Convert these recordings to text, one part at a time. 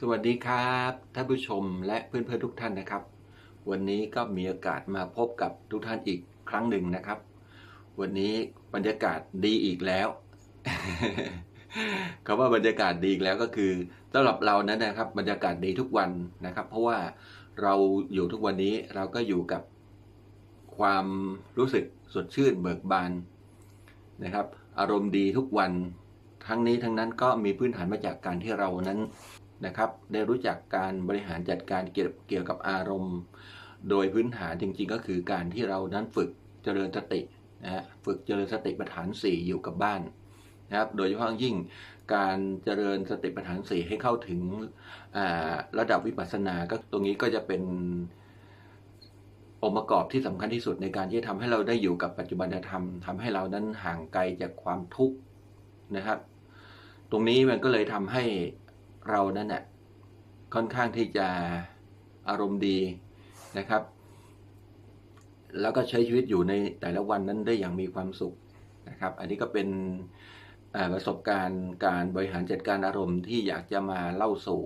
สวัสดีครับท่านผู้ชมและเพื่อนๆทุกท่านนะครับ วันนี้ก็มีโอกาสมาพบกับทุกท่านอีกครั้งหนึ่งนะครับ วันนี้บรรยากาศดีอีกแล้วคำว่าบรรยากาศดีอีกแล้วก็คือสำหรับเรานั้นนะครับ บรรยากาศดีทุกวันนะครับ เพราะว่าเราอยู่ทุกวันนี้เราก็อยู่กับความรู้สึกสดชื่นเบิกบานนะครับ อารมณ์ดีทุกวันทั้งนี้ทั้งนั้นก็มีพื้นฐานมาจากการที่เรานั้น นะครับ ได้รู้จักการบริหารจัดการเกี่ยวกับอารมณ์ โดยพื้นฐานจริงๆ ก็คือการที่เรานั้นฝึกเจริญสตินะฮะฝึกเจริญสติปัฏฐาน 4 อยู่กับบ้านนะครับ โดยเฉพาะยิ่งการเจริญสติปัฏฐาน 4 ให้เข้าถึงระดับวิปัสสนาก็ตรงนี้ก็จะเป็นองค์ประกอบที่สำคัญที่สุดในการที่จะทำให้เราได้อยู่กับปัจจุบันธรรมทำให้เรานั้นห่างไกลจากความทุกข์นะครับ ตรงนี้มันก็เลยทำให้ เรานั้นน่ะค่อนข้างที่จะอารมณ์ดีนะครับ แล้วก็ใช้ชีวิตอยู่ในแต่ละวันนั้นได้อย่างมีความสุขนะครับ อันนี้ก็เป็นประสบการณ์การบริหารจัดการอารมณ์ที่อยากจะมาเล่าสู่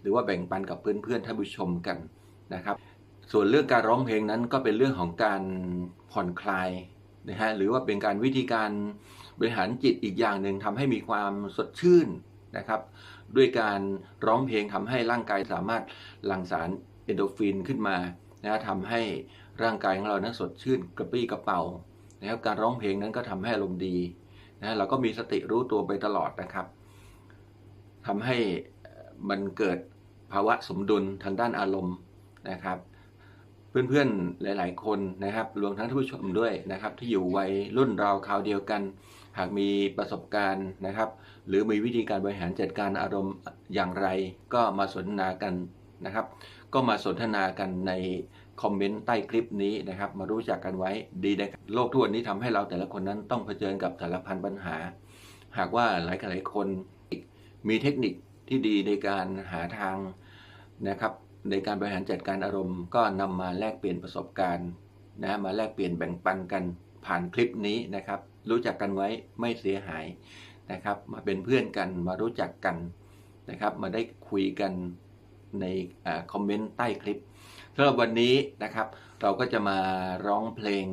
หรือว่าแบ่งปันกับเพื่อนๆท่านผู้ชมกันนะครับ ส่วนเรื่องการร้องเพลงนั้นก็เป็นเรื่องของการผ่อนคลายนะฮะหรือว่าเป็นการวิธีการบริหารจิตอีกอย่างหนึ่งทำให้มีความสดชื่นนะครับ ด้วยการร้องเพลงทำให้ร่างกายสามารถหลั่งสารเอนโดฟินขึ้นมานะทำให้ร่างกายของเรานั้นสดชื่นกระปรี้กระเป๋านะครับการร้องเพลงนั้นก็ทำให้อารมณ์ดีนะเราก็มีสติรู้ตัวไปตลอดนะครับทำให้มันเกิดภาวะสมดุลทางด้านอารมณ์นะครับ เพื่อนๆหลาย ๆ คนนะครับรวมทั้งท่านผู้ชมด้วยนะครับ ที่อยู่วัยรุ่นเราคราวเดียวกัน หากมีประสบการณ์นะครับ หรือมีวิธีการบริหารจัดการอารมณ์อย่างไร ก็มาสนทนากันนะครับ ก็มาสนทนากันในคอมเมนต์ใต้คลิปนี้นะครับ มารู้จักกันไว้ดีนะครับโลกทุกวันนี้ทำให้เราแต่ละคนนั้นต้องเผชิญกับสารพันปัญหา หากว่าหลายหลายๆคนมีเทคนิคที่ดีในการหาทางนะครับ ในการบริหารจัดการอารมณ์ ก็นำมาแลกเปลี่ยนประสบการณ์นะมาแลกเปลี่ยนแบ่งปันกันผ่านคลิปนี้นะครับ รู้จักกันไว้ไม่เสียหายนะครับ มาเป็นเพื่อนกันมารู้จักกันนะครับ มาได้คุยกันในอคอมเมนต์ใต้คลิปสำหรับวันนี้นะครับ เราก็จะมาร้องเพลง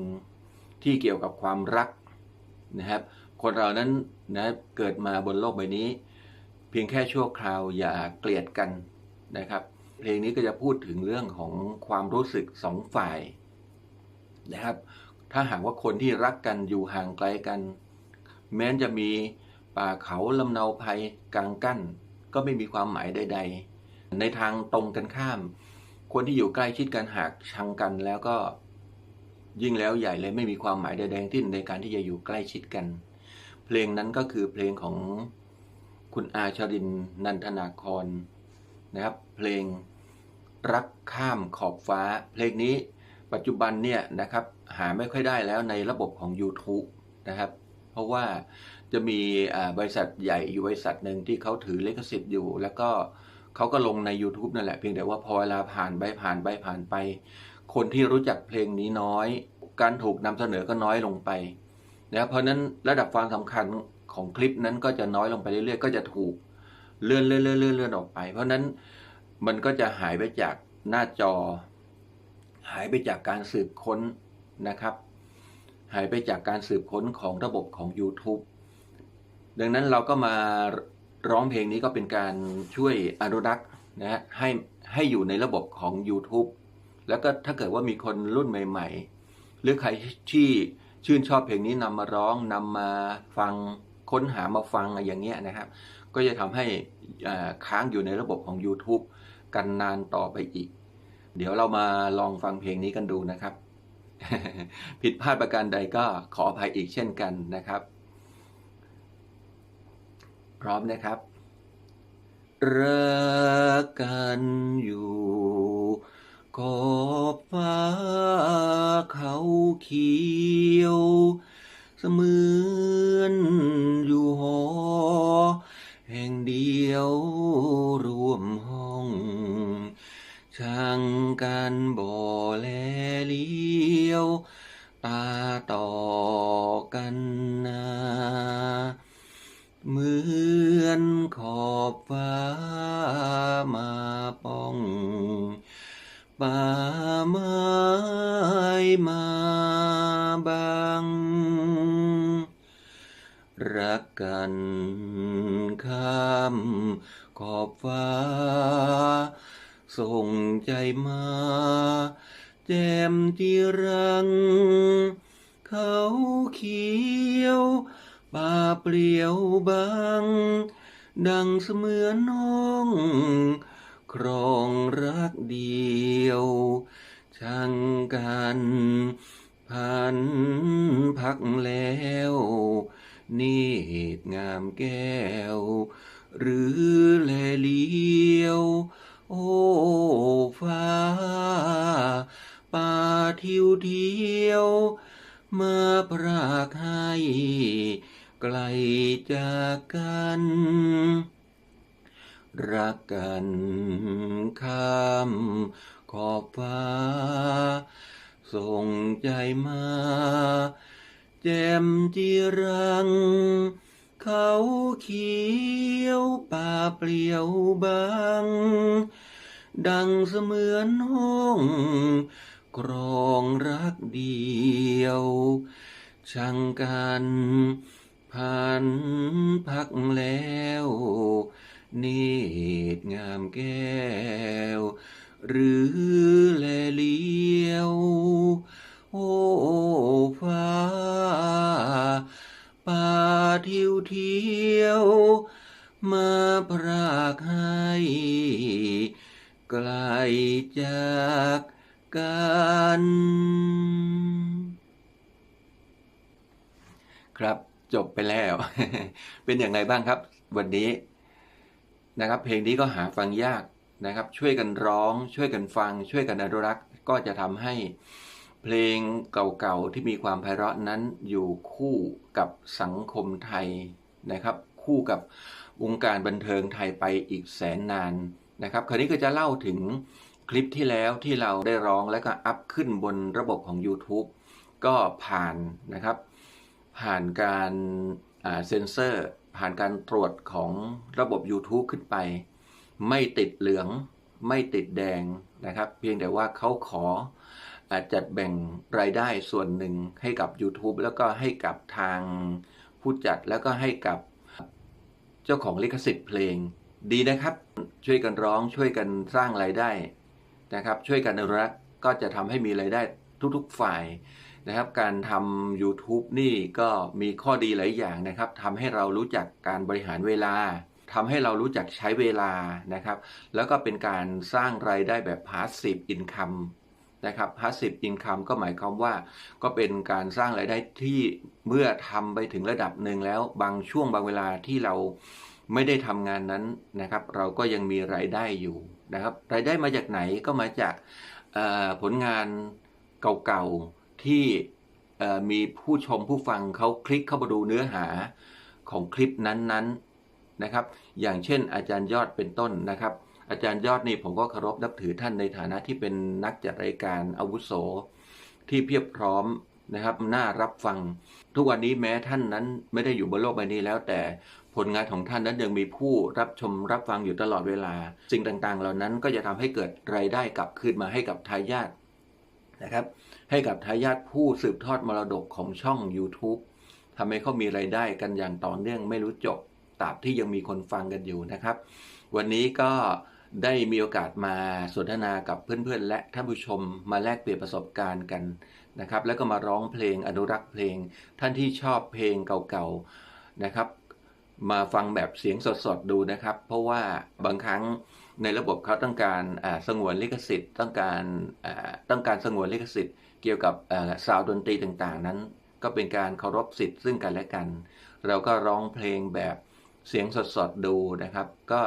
ที่เกี่ยวกับความรักนะครับ คนเรานั้นนะเกิดมาบนโลกใบนี้ เพียงแค่ชั่วคราวอย่าเกลียดกันนะครับ เพลงนี้ก็จะพูดถึงเรื่องของความรู้สึกสองฝ่ายนะครับ ถ้าหากว่าคนที่รักกันอยู่ห่างไกลกัน แม้จะมีป่าเขาลำเนาภัยกลางกั้น ก็ไม่มีความหมายใด ๆ ในทางตรงกันข้าม คนที่อยู่ใกล้ชิดกันหากชังกันแล้วก็ยิ่งแล้วใหญ่เลยไม่มีความหมายใดๆที่ในการที่จะอยู่ใกล้ชิดกัน เพลงนั้นก็คือเพลงของคุณอาชรินนันทนาครนะครับ เพลง รักข้ามขอบฟ้า เพลงนี้ปัจจุบันเนี่ยนะครับหาไม่ค่อยได้แล้วในระบบของ YouTube นะครับ เพราะว่าจะมีบริษัทใหญ่อยู่บริษัทหนึ่งที่เขาถือลิขสิทธิ์อยู่ แล้วก็เขาก็ลงใน YouTube นั่นแหละเพียงแต่ว่าพอเวลาผ่านไปผ่านไปผ่านไป คนที่รู้จักเพลงนี้น้อย การถูกนำเสนอก็น้อยลงไปนะครับเพราะนั้นระดับความสำคัญของคลิปนั้นก็จะน้อยลงไปเรื่อยๆ ก็จะถูกเลื่อนเลื่อนเลื่อนเลื่อนออกไป เพราะนั้น มันก็จะหายไปจากหน้าจอ หายไปจากการสืบค้นนะครับ หายไปจากการสืบค้นของระบบของ YouTube ดังนั้นเราก็มาร้องเพลงนี้ก็เป็นการช่วยอนุรักษ์นะฮะให้ให้อยู่ในระบบของ YouTube แล้วก็ถ้าเกิดว่ามีคนรุ่นใหม่ ๆ หรือใครที่ชื่นชอบเพลงนี้นำมาร้องนำมาฟังค้นหามาฟังอะไรอย่างเงี้ยนะครับ ก็จะทำให้อ่าค้างอยู่ในระบบของ YouTube กันนานต่อไปอีก เดี๋ยวเรามาลองฟังเพลงนี้กันดูนะครับ ผิดพลาดประการใดก็ขออภัยอีกเช่นกันนะครับ พร้อมนะครับรักกันอยู่ขอบฟ้าเขาเขียวเสมือนอยู่หอ แห่งเดียว ช่างกันบ่แลเลี้ยว ตาต่อกันนา เหมือนขอบฟ้ามาป้องป่าไม้มาบัง รักกันข้ามขอบฟ้า ส่งใจมา แจ่มจีรัง เขาเขียวป่าเปลี่ยวบาง ดังเสมือนน้อง ครองรักเดียวช่างกันพันพักแล้วนี่งามแก้ว หรือแลเลียว โอ้ฟ้าป่าทิวเทียว มาพรากให้ไกลจากกัน รักกันข้ามขอบฟ้า ส่งใจมา แจ่มจีรัง เขาเขียวป่าเปลี่ยวบาง ดังเสมือนห้องครองรักเดียว ช่างกันพันพักแล้วนี่งามแก้ว หรือแลเลียว โอ้ฟ้าป่าทิวเทียว มาพรากให้ ไกลจากกัน ครับจบไปแล้ว เป็นอย่างไรบ้างครับ วันนี้นะครับ เพลงนี้ก็หาฟังยากนะครับ ช่วยกันร้อง ช่วยกันฟัง ช่วยกันอนุรักษ์ก็จะทำให้เพลงเก่าๆที่มีความไพเราะนั้นอยู่คู่กับสังคมไทยนะครับ คู่กับวงการบันเทิงไทยไปอีกแสนนาน นะครับคราวนี้ก็จะเล่าถึงคลิปที่แล้วที่เราได้ร้องและก็อัพขึ้นบนระบบของ YouTube ก็ผ่านนะครับ ผ่านการเซ็นเซอร์ ผ่านการตรวจของระบบ YouTube ขึ้นไป ไม่ติดเหลือง ไม่ติดแดงนะครับ เพียงแต่ว่าเขาขออาจัดแบ่งรายได้ส่วนหนึ่งให้กับ YouTube แล้วก็ให้กับทางผู้จัดแล้วก็ให้กับเจ้าของลิขสิทธิ์เพลง ดีนะครับ ช่วยกันร้องช่วยกันสร้างรายได้นะครับ ช่วยกันอนุรักษ์ก็จะทำให้มีรายได้ทุกๆฝ่ายนะครับ การทำ YouTube นี่ก็มีข้อดีหลายอย่างนะครับทำให้เรารู้จักการบริหารเวลาทำให้เรารู้จักใช้เวลานะครับ แล้วก็เป็นการสร้างรายได้แบบ passive income นะครับ passive income ก็หมายความว่า ก็เป็นการสร้างรายได้ที่เมื่อทำไปถึงระดับหนึ่งแล้วบางช่วงบางเวลาที่เรา ไม่ได้ทำงานนั้นนะครับ เราก็ยังมีรายได้อยู่นะครับ รายได้มาจากไหนก็มาจากผลงานเก่าๆที่มีผู้ชมผู้ฟังเขาคลิกเข้ามาดูเนื้อหาของคลิปนั้นๆนะครับ อย่างเช่น อาจารย์ยอดเป็นต้นนะครับ อาจารย์ยอดนี่ผมก็เคารพนับถือท่านในฐานะที่เป็นนักจัดรายการอาวุโส ที่เพียบพร้อมนะครับน่ารับฟัง ทุกวันนี้แม้ท่านนั้นไม่ได้อยู่บนโลกใบนี้แล้วแต่ ผลงานของท่านนั้นยังมีผู้รับชมรับฟังอยู่ตลอดเวลาสิ่งต่างๆ เหล่านั้นก็จะทำให้เกิดรายได้กลับคืนมาให้กับทายาทนะครับให้กับทายาทผู้สืบทอดมรดกของช่อง YouTube ทำให้เขามีไรายได้กันอย่างต่อเนื่องไม่รู้จบตราบที่ยังมีคนฟังกันอยู่นะครับ วันนี้ก็ได้มีโอกาสมาสนทนากับเพื่อนๆ และท่านผู้ชมมาแลกเปลี่ยนประสบการณ์กันนะครับ แล้วก็มาร้องเพลงอนุรักษ์เพลง ท่านที่ชอบเพลงเก่าๆนะครับ มาฟังแบบเสียงสดๆดูนะครับ เพราะว่าบางครั้งในระบบเขาต้องการสงวนลิขสิทธิ์ ต้องการต้องการสงวนลิขสิทธิ์ เกี่ยวกับซาวดนตรีต่างๆ นั้น ก็เป็นการเคารพสิทธิ์ซึ่งกันและกัน เราก็ร้องเพลงแบบเสียงสดๆดูนะครับ ก็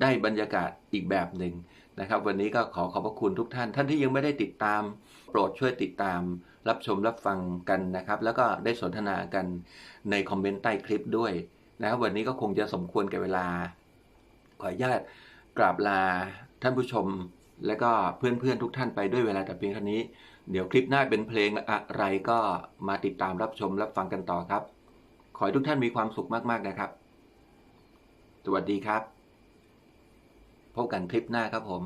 ได้บรรยากาศอีกแบบหนึ่งนะครับ วันนี้ก็ขอขอบพระคุณทุกท่าน ท่านที่ยังไม่ได้ติดตาม โปรดช่วยติดตาม รับชมรับฟังกันนะครับ แล้วก็ได้สนทนากันในคอมเมนต์ใต้คลิปด้วย นะครับวันนี้ก็คงจะสมควรแก่เวลา ขออนุญาตกราบลาท่านผู้ชม และก็เพื่อนๆทุกท่านไปด้วยเวลาแต่เพียงเท่านี้ เดี๋ยวคลิปหน้าเป็นเพลงอะไรก็มาติดตามรับชมรับฟังกันต่อครับ ขอให้ทุกท่านมีความสุขมากๆนะครับ สวัสดีครับ พบกันคลิปหน้าครับผม